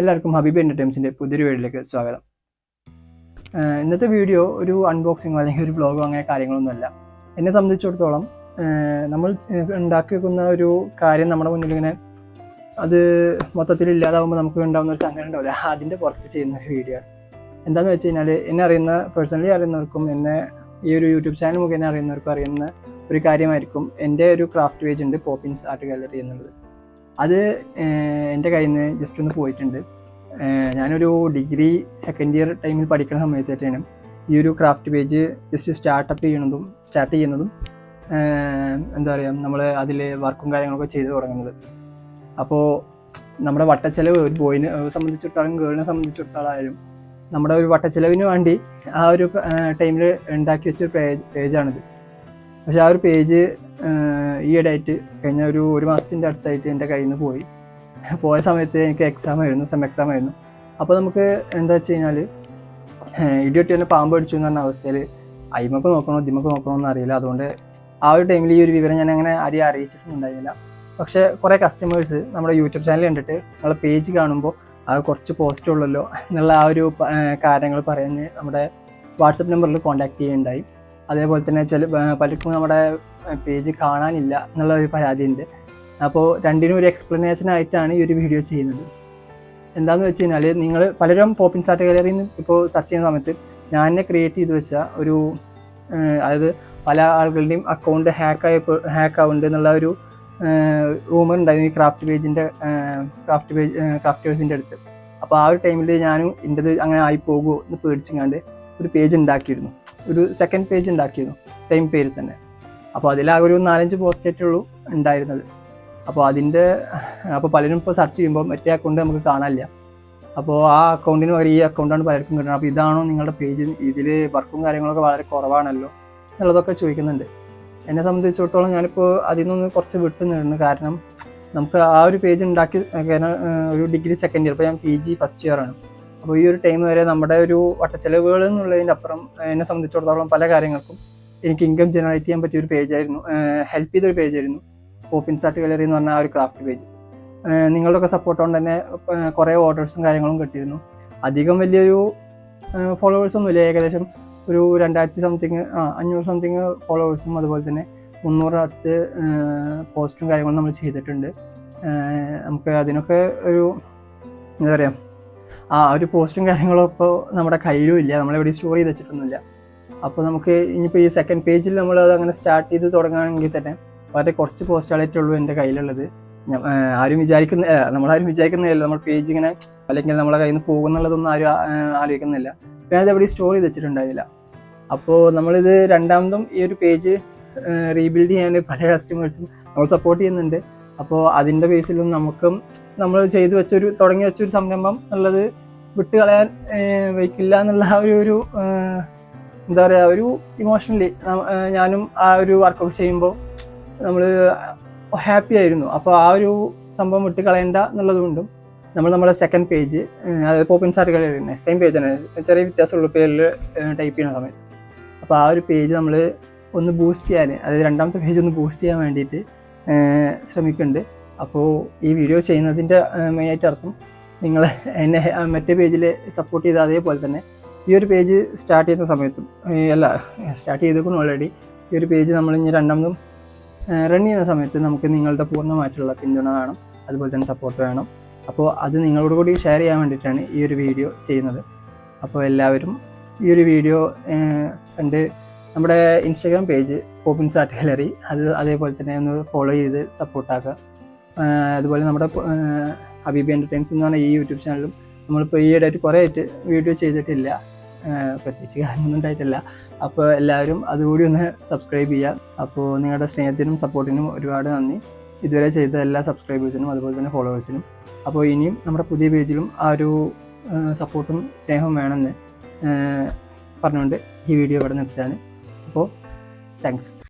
എല്ലാവർക്കും ഹബീബ് എന്റർടൈംസിന്റെ പുതിയൊരു വീഡിയോയിലേക്ക് സ്വാഗതം. ഇന്നത്തെ വീഡിയോ ഒരു അൺബോക്സിങ്ങോ അല്ലെങ്കിൽ ഒരു വ്ളോഗോ അങ്ങനെ കാര്യങ്ങളൊന്നുമല്ല. എന്നെ സംബന്ധിച്ചിടത്തോളം നമ്മൾ ഉണ്ടാക്കി വെക്കുന്ന ഒരു കാര്യം നമ്മുടെ മുന്നിൽ ഇങ്ങനെ അത് മൊത്തത്തിൽ ഇല്ലാതാവുമ്പോൾ നമുക്ക് ഉണ്ടാകുന്ന ഒരു സംഘടന ഉണ്ടാവില്ല. അതിന്റെ പുറത്ത് ചെയ്യുന്ന ഒരു വീഡിയോ എന്താണെന്ന് വെച്ച് കഴിഞ്ഞാൽ എന്നെ അറിയുന്ന പേഴ്സണലി അറിയുന്നവർക്കും എന്നെ ഈ ഒരു യൂട്യൂബ് ചാനൽ മുഖേന അറിയുന്നവർക്കും അറിയുന്ന ഒരു കാര്യമായിരിക്കും എന്റെ ഒരു ക്രാഫ്റ്റ് പേജ് ഉണ്ട് പോപ്പിൻസ് ആർട്ട് ഗാലറി എന്നുള്ളത്. അത് എന്റെ കയ്യിൽ നിന്ന് ജസ്റ്റ് ഒന്ന് പോയിട്ടുണ്ട്. ഞാനൊരു ഡിഗ്രി സെക്കൻഡ് ഇയർ ടൈമിൽ പഠിക്കുന്ന സമയത്തായിട്ടാണ് ഈ ഒരു ക്രാഫ്റ്റ് പേജ് ജസ്റ്റ് സ്റ്റാർട്ടപ്പ് ചെയ്യണതും സ്റ്റാർട്ട് ചെയ്യുന്നതും എന്താ പറയുക നമ്മൾ അതിൽ വർക്കും കാര്യങ്ങളൊക്കെ ചെയ്തു തുടങ്ങുന്നത്. അപ്പോൾ നമ്മുടെ വട്ടച്ചെലവ് ഒരു ബോയിനെ സംബന്ധിച്ചിടത്തോളം ഗേളിനെ സംബന്ധിച്ചിടത്തോളം ആയാലും നമ്മുടെ ഒരു വട്ടച്ചെലവിന് വേണ്ടി ആ ഒരു ടൈമിൽ ഉണ്ടാക്കി വെച്ച പേജ് പേജാണിത് പക്ഷെ ആ ഒരു പേജ് ഈയിടെയായിട്ട് കഴിഞ്ഞ ഒരു ഒരു മാസത്തിന്റെ അടുത്തായിട്ട് എന്റെ കയ്യിൽ നിന്ന് പോയി. പോയ സമയത്ത് എനിക്ക് എക്സാം ആയിരുന്നു സെം എക്സാം ആയിരുന്നു. അപ്പോൾ നമുക്ക് എന്താ വെച്ച് കഴിഞ്ഞാൽ ഇടിയൊട്ടി തന്നെ പാമ്പ് അടിച്ചു എന്ന് പറഞ്ഞ അവസ്ഥയിൽ അയിമക്ക് നോക്കണോ ദിമക്ക് നോക്കണോ എന്ന് അറിയില്ല. അതുകൊണ്ട് ആ ഒരു ടൈമിൽ ഈ ഒരു വിവരം ഞാൻ അങ്ങനെ ആരെയും അറിയിച്ചിട്ടുണ്ടായിരുന്നില്ല. പക്ഷേ കുറേ കസ്റ്റമേഴ്സ് നമ്മുടെ യൂട്യൂബ് ചാനൽ കണ്ടിട്ട് നമ്മളെ പേജ് കാണുമ്പോൾ അത് കുറച്ച് പോസ്റ്റ് ഉള്ളല്ലോ എന്നുള്ള ആ ഒരു കാര്യങ്ങൾ പറഞ്ഞ് നമ്മുടെ വാട്സപ്പ് നമ്പറിൽ കോൺടാക്ട് ചെയ്യുകയുണ്ടായി. അതേപോലെ തന്നെ ചില പലർക്കും നമ്മുടെ പേജ് കാണാനില്ല എന്നുള്ള ഒരു പരാതിയുണ്ട്. അപ്പോൾ രണ്ടിനും ഒരു എക്സ്പ്ലനേഷൻ ആയിട്ടാണ് ഈ ഒരു വീഡിയോ ചെയ്യുന്നത്. എന്താണെന്ന് വെച്ച് കഴിഞ്ഞാൽ നിങ്ങൾ പലരും പോപ്പിൻ സാർട്ട് ഗാലറിയിൽ നിന്ന് ഇപ്പോൾ സെർച്ച് ചെയ്യുന്ന സമയത്ത് ഞാൻ തന്നെ ക്രിയേറ്റ് ചെയ്ത് വെച്ച ഒരു അതായത് പല ആളുകളുടെയും അക്കൗണ്ട് ഹാക്കായി ഹാക്ക് ആവുന്നുണ്ട് എന്നുള്ള ഒരു റൂമർ ഉണ്ടായിരുന്നു ഈ ക്രാഫ്റ്റ് പേജിന്റെ ക്രാഫ്റ്റ് പേജ് ക്രാഫ്റ്റേഴ്സിന്റെ അടുത്ത്. അപ്പോൾ ആ ഒരു ടൈമിൽ ഞാനും എന്റെത് അങ്ങനെ ആയി പോകുമോ എന്ന് പേടിച്ചങ്ങാണ്ട് ഒരു പേജ് ഉണ്ടാക്കിയിരുന്നു. ഒരു സെക്കൻഡ് പേജ് ഉണ്ടാക്കിയിരുന്നു. സെയിം പേരിൽ തന്നെ. അപ്പോൾ അതിലാകെ ഒരു നാലഞ്ച് പോസ്റ്റേറ്റേ ഉള്ളൂ ഉണ്ടായിരുന്നത്. അപ്പോൾ അതിന്റെ അപ്പോൾ പലരും ഇപ്പോൾ സെർച്ച് ചെയ്യുമ്പോൾ മറ്റേ അക്കൗണ്ട് നമുക്ക് കാണാനില്ല. അപ്പോൾ ആ അക്കൗണ്ടിന് പകരം ഈ അക്കൗണ്ടാണ് പലർക്കും കിട്ടുന്നത് അപ്പോൾ ഇതാണോ നിങ്ങളുടെ പേജ് ഇതിൽ വർക്കും കാര്യങ്ങളൊക്കെ വളരെ കുറവാണല്ലോ എന്നുള്ളതൊക്കെ ചോദിക്കുന്നുണ്ട്. എന്നെ സംബന്ധിച്ചിടത്തോളം ഞാനിപ്പോൾ അതിൽ നിന്ന് കുറച്ച് വിട്ടു നിന്നു. കാരണം നമുക്ക് ആ ഒരു പേജ് ഉണ്ടാക്കി കാരണം ഒരു ഡിഗ്രി സെക്കൻഡ് ഇയർ ഇപ്പോൾ ഞാൻ പി ജി ഫസ്റ്റ് ഇയർ ആണ്. അപ്പോൾ ഈ ഒരു ടൈം വരെ നമ്മുടെ ഒരു വട്ടച്ചെലവുകൾ എന്നുള്ളതിന്റെ അപ്പുറം എന്നെ സംബന്ധിച്ചിടത്തോളം പല കാര്യങ്ങൾക്കും എനിക്ക് ഇൻകം ജനറേറ്റ് ചെയ്യാൻ പറ്റിയ ഒരു പേജായിരുന്നു ഹെൽപ്പ് ചെയ്തൊരു പേജായിരുന്നു പോപ്പിൻസ് ആർട്ട് ഗാലറി എന്ന് പറഞ്ഞ ആ ഒരു ക്രാഫ്റ്റ് പേജ് നിങ്ങളുടെയൊക്കെ സപ്പോർട്ട് കൊണ്ട് തന്നെ കുറേ ഓർഡേഴ്സും കാര്യങ്ങളും കിട്ടിയിരുന്നു. അധികം വലിയൊരു ഫോളോവേഴ്സ് ഒന്നുമില്ല ഏകദേശം ഒരു രണ്ടായിരത്തി സംതിങ് ആ അഞ്ഞൂറ് സംതിങ് ഫോളോവേഴ്സും അതുപോലെ തന്നെ മുന്നൂറ് അടുത്ത് പോസ്റ്റും കാര്യങ്ങളും നമ്മൾ ചെയ്തിട്ടുണ്ട്. നമുക്ക് അതിനൊക്കെ ഒരു എന്താ പറയുക ആ ഒരു പോസ്റ്റും കാര്യങ്ങളും ഇപ്പോൾ നമ്മുടെ കയ്യിലും ഇല്ല. നമ്മളെവിടെ സ്റ്റോർ ചെയ്ത് വെച്ചിട്ടൊന്നുമില്ല. അപ്പോൾ നമുക്ക് ഇനിയിപ്പോൾ ഈ സെക്കൻഡ് പേജിൽ നമ്മൾ അത് അങ്ങനെ സ്റ്റാർട്ട് ചെയ്ത് തുടങ്ങുകയാണെങ്കിൽ തന്നെ വളരെ കുറച്ച് പോസ്റ്റുകളായിട്ടേ ഉള്ളൂ എന്റെ കയ്യിലുള്ളത്. ആരും വിചാരിക്കുന്ന നമ്മളാരും വിചാരിക്കുന്നില്ല നമ്മൾ പേജ് ഇങ്ങനെ അല്ലെങ്കിൽ നമ്മളെ കയ്യിൽ നിന്ന് പോകുന്നുള്ളതൊന്നും ആരും ആലോചിക്കുന്നില്ല ഞാൻ അത് എവിടെ സ്റ്റോർ ചെയ്ത് വെച്ചിട്ടുണ്ടായിരുന്നില്ല. അപ്പോൾ നമ്മളിത് രണ്ടാമതും ഈ ഒരു പേജ് റീബിൽഡ് ചെയ്യാൻ പല കസ്റ്റമേഴ്സും നമ്മൾ സപ്പോർട്ട് ചെയ്യുന്നുണ്ട്. അപ്പോൾ അതിന്റെ ബേസിലും നമുക്കും നമ്മൾ ചെയ്തു വെച്ചൊരു തുടങ്ങി വെച്ചൊരു സംരംഭം ഉള്ളത് വിട്ടുകളയാൻ വയ്ക്കില്ല എന്നുള്ള ഒരു ഒരു എന്താ പറയുക ഒരു ഇമോഷണലി ഞാനും ആ ഒരു വർക്കൗട്ട് ചെയ്യുമ്പോൾ നമ്മൾ ഹാപ്പി ആയിരുന്നു. അപ്പോൾ ആ ഒരു സംഭവം വിട്ട് കളയണ്ട എന്നുള്ളത് നമ്മൾ നമ്മുടെ സെക്കൻഡ് പേജ് അതായത് പോപ്പിൻ ചാർട്ടുകൾ തന്നെ സെയിം പേജ് തന്നെ ചെറിയ വ്യത്യാസമുള്ള പേരിൽ ടൈപ്പ് ചെയ്യുന്ന സമയത്ത് അപ്പോൾ ആ ഒരു പേജ് നമ്മൾ ഒന്ന് ബൂസ്റ്റ് ചെയ്യാൻ അതായത് രണ്ടാമത്തെ പേജ് ഒന്ന് ബൂസ്റ്റ് ചെയ്യാൻ വേണ്ടിയിട്ട് ശ്രമിക്കുന്നുണ്ട്. അപ്പോൾ ഈ വീഡിയോ ചെയ്യുന്നതിന്റെ മെയിനായിട്ട് അർത്ഥം നിങ്ങൾ എന്നെ മറ്റേ പേജിൽ സപ്പോർട്ട് ചെയ്ത അതേപോലെ തന്നെ ഈ ഒരു പേജ് സ്റ്റാർട്ട് ചെയ്യുന്ന സമയത്തും അല്ല സ്റ്റാർട്ട് ചെയ്തേക്കുന്നു ഓൾറെഡി ഈ ഒരു പേജ് നമ്മൾ ഇനി രണ്ടാമതും റൺ ചെയ്യുന്ന സമയത്ത് നമുക്ക് നിങ്ങളുടെ പൂർണമായിട്ടുള്ള പിന്തുണ വേണം അതുപോലെ തന്നെ സപ്പോർട്ട് വേണം. അപ്പോൾ അത് നിങ്ങളോട് കൂടി ഷെയർ ചെയ്യാൻ വേണ്ടിയിട്ടാണ് ഈ ഒരു വീഡിയോ ചെയ്യുന്നത്. അപ്പോൾ എല്ലാവരും ഈ ഒരു വീഡിയോ കണ്ട് നമ്മുടെ Instagram page Poppins art gallery അത് അതേപോലെ തന്നെ ഒന്ന് ഫോളോ ചെയ്ത് സപ്പോർട്ടാക്കുക അതുപോലെ നമ്മുടെ ഹബീബി എന്റർടൈൻസ് എന്ന് പറഞ്ഞ ഈ യൂട്യൂബ് ചാനലും നമ്മളിപ്പോൾ ഈ ഇടയിട്ട് കുറേ ആയിട്ട് വീഡിയോ ചെയ്തിട്ടില്ല. പ്രത്യേകിച്ച് കാര്യമൊന്നും ഉണ്ടായിട്ടില്ല. അപ്പോൾ എല്ലാവരും അതുകൂടി ഒന്ന് സബ്സ്ക്രൈബ് ചെയ്യുക. അപ്പോൾ നിങ്ങളുടെ സ്നേഹത്തിനും സപ്പോർട്ടിനും ഒരുപാട് നന്ദി. ഇതുവരെ ചെയ്ത എല്ലാ സബ്സ്ക്രൈബേഴ്സിനും അതുപോലെ തന്നെ ഫോളോവേഴ്സിനും അപ്പോൾ ഇനിയും നമ്മുടെ പുതിയ പേജിലും ആ ഒരു സപ്പോർട്ടും സ്നേഹവും വേണമെന്ന് പറഞ്ഞുകൊണ്ട് ഈ വീഡിയോ ഇവിടെ നിർത്തുകയാണ്. അപ്പോൾ താങ്ക്സ്